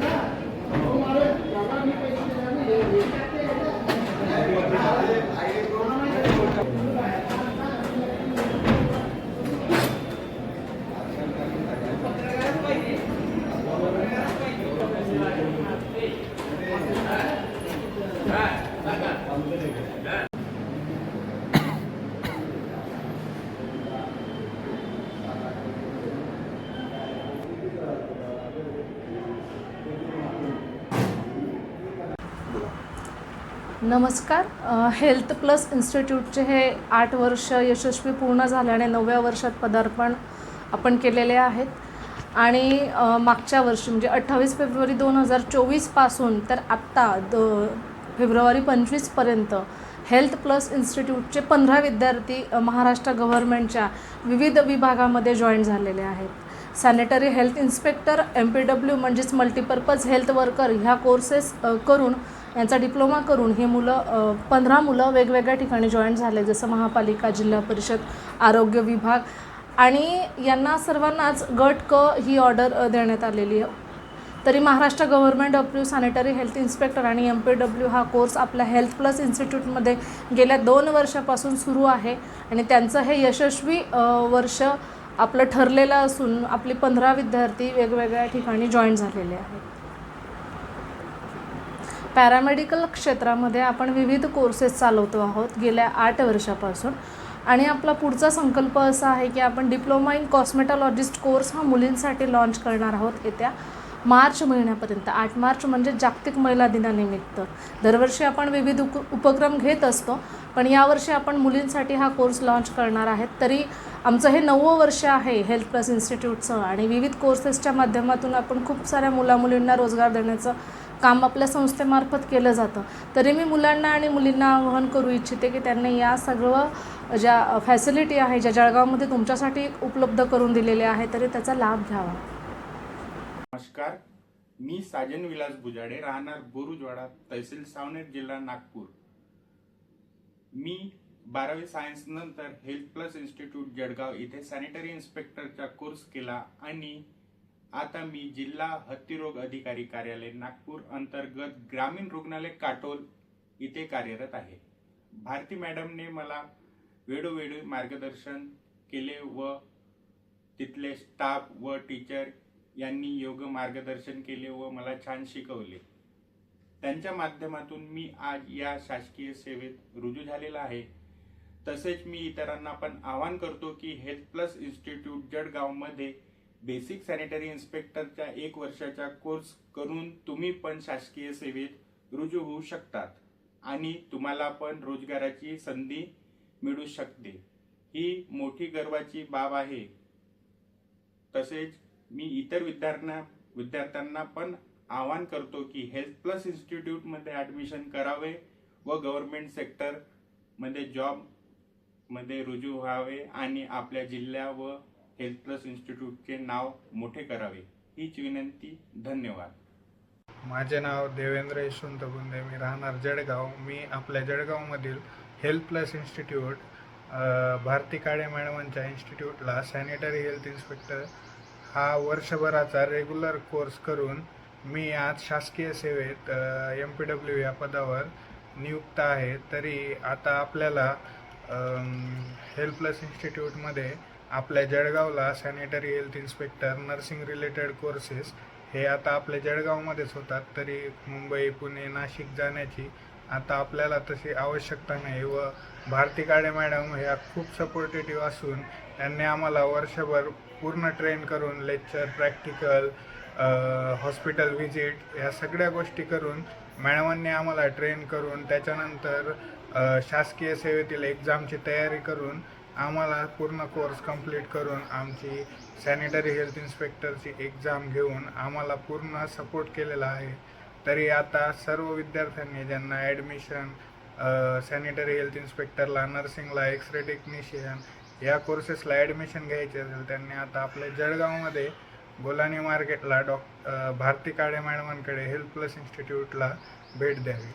તમારે પ્રમાણની પૈસા नमस्कार. हेल्थ प्लस इन्स्टिट्यूटचे हे आठ वर्ष यशस्वी पूर्ण झाल्याने नवव्या वर्षात पदार्पण आपण केलेले आहेत. आणि मागच्या वर्षी म्हणजे अठ्ठावीस फेब्रुवारी दोन हजार चोवीसपासून तर आत्ता द फेब्रुवारी पंचवीसपर्यंत हेल्थ प्लस इन्स्टिट्यूटचे पंधरा विद्यार्थी महाराष्ट्र गव्हर्नमेंटच्या विविध विभागामध्ये जॉईन झालेले आहेत. Sanitary health inspector M P W म्हणजेच मल्टीपर्पज हेल्थ वर्कर ह्या कोर्सेस करून यांचा डिप्लोमा करून ही मुलं पंधरा मुलं वेगवेगळ्या ठिकाणी जॉईन झाले जसं महापालिका जिल्हा परिषद आरोग्य विभाग. आणि यांना सर्वांनाच गट क ही ऑर्डर देण्यात आलेली आहे. तरी Maharashtra government W sanitary health inspector आणि एम पी डब्ल्यू हा कोर्स आपल्या हेल्थ प्लस इन्स्टिट्यूटमध्ये गेल्या दोन वर्षापासून सुरू आहे. आणि त्यांचं हे यशस्वी वर्ष आपलं ठरलेलं असून आपली पंधरा विद्यार्थी वेगवेगळ्या ठिकाणी जॉईन झालेले आहेत. पॅरामेडिकल क्षेत्रामध्ये आपण विविध कोर्सेस चालवतो आहोत गेल्या आठ वर्षापासून. आणि आपला पुढचा संकल्प असा आहे की आपण डिप्लोमा इन कॉस्मेटॉलॉजिस्ट कोर्स हा मुलींसाठी लॉन्च करणार आहोत येत्या मार्च महिन्यापर्यंत. आठ मार्च म्हणजे जागतिक महिला दिनानिमित्त. दरवर्षी आपण विविध उप उपक्रम घेत असतो पण यावर्षी आपण मुलींसाठी हा कोर्स लॉन्च करणार आहेत. तरी आमचं हे नववं वर्ष आहे हेल्थ प्लस इन्स्टिट्यूटचं आणि विविध कोर्सेसच्या माध्यमातून आपण खूप साऱ्या मुलामुलींना रोजगार देण्याचं काम आपल्या संस्थेमार्फत केलं जातं. तरी मी मुलांना आणि मुलींना आवाहन करू इच्छिते की त्यांनी या सगळं ज्या फॅसिलिटी आहे ज्या जळगावमध्ये तुमच्यासाठी उपलब्ध करून दिलेल्या आहे तरी त्याचा लाभ घ्यावा. नमस्कार. मी साजन विलास बुजाडे राहणार बोरुजवाडा तहसील सावनेर जिल्हा नागपूर. मी बारावी सायन्स नंतर हेल्थ प्लस इन्स्टिट्यूट जळगाव इथे सॅनिटरी इन्स्पेक्टरचा कोर्स केला आणि आता मी जिल्हा हत्तीरोग अधिकारी कार्यालय नागपूर अंतर्गत ग्रामीण रुग्णालय काटोल इथे कार्यरत आहे. भारती मॅडमने मला वेळोवेळी मार्गदर्शन केले व तिथले स्टाफ व टीचर यांनी योग्य मार्गदर्शन केले व मला छान शिकवले. त्यांच्या माध्यमातून मी आज या शासकीय सेवेत रुजू झालेला आहे. तसेच मी इतरांना पण आवाहन करतो की हेल्थ प्लस इन्स्टिट्यूट जळगावमध्ये बेसिक सॅनिटरी इन्स्पेक्टरच्या एक वर्षाचा कोर्स करून तुम्ही पण शासकीय सेवेत रुजू होऊ शकतात आणि तुम्हाला पण रोजगाराची संधी मिळू शकते. ही मोठी गर्वाची बाब आहे. तसेच मी इतर विद्यार्थ्यांना विद्यार्थ्यांना पण आवाहन करतो की हेल्थ प्लस इन्स्टिट्यूटमध्ये ॲडमिशन करावे व गव्हर्मेंट सेक्टरमध्ये जॉबमध्ये रुजू व्हावे आणि आपल्या जिल्ह्या व हेल्थ प्लस इन्स्टिट्यूटचे नाव मोठे करावे हीच विनंती धन्यवाद. माझे नाव देवेंद्र यशवंत बुंदे मी राहणार जळगाव. मी आपल्या जळगावमधील health plus institute Bharati Kale मॅडमांच्या इन्स्टिट्यूटला सॅनिटरी हेल्थ इन्स्पेक्टर हा वर्षभराचा रेग्युलर कोर्स करून मी आज शासकीय सेवेत एम पी डब्ल्यू या पदावर नियुक्त आहे. तरी आता आपल्याला हेल्थ प्लस इन्स्टिट्यूटमध्ये आपल्या जळगावला sanitary health inspector nursing related courses हे आता आपल्या जळगावमध्येच होतात. तरी मुंबई पुणे नाशिक जाण्याची आता आपल्याला तशी आवश्यकता नाही व भारती काळे मॅडम ह्या खूप सपोर्टेटिव्ह असून त्यांनी आम्हाला वर्षभर पूर्ण ट्रेन करून लेक्चर प्रॅक्टिकल हॉस्पिटल व्हिजिट ह्या सगळ्या गोष्टी करून मॅडमांनी आम्हाला ट्रेन करून त्याच्यानंतर शासकीय सेवेतील एक्झामची तयारी करून आम्हाला पूर्ण कोर्स कंप्लीट करून आमची सॅनिटरी हेल्थ इन्स्पेक्टरची एक्झाम घेऊन आम्हाला पूर्ण सपोर्ट केलेला आहे. तरी आता सर्व विद्यार्थ्यांनी ज्यांना ॲडमिशन सॅनिटरी हेल्थ इन्स्पेक्टरला नर्सिंगला एक्सरे टेक्निशियन या कोर्सेसला ॲडमिशन घ्यायचे असेल त्यांनी आता आपल्या जळगावमध्ये गोलानी मार्केटला डॉक भारती काळे मॅडमांकडे हेल्थ प्लस इन्स्टिट्यूटला भेट द्यावी.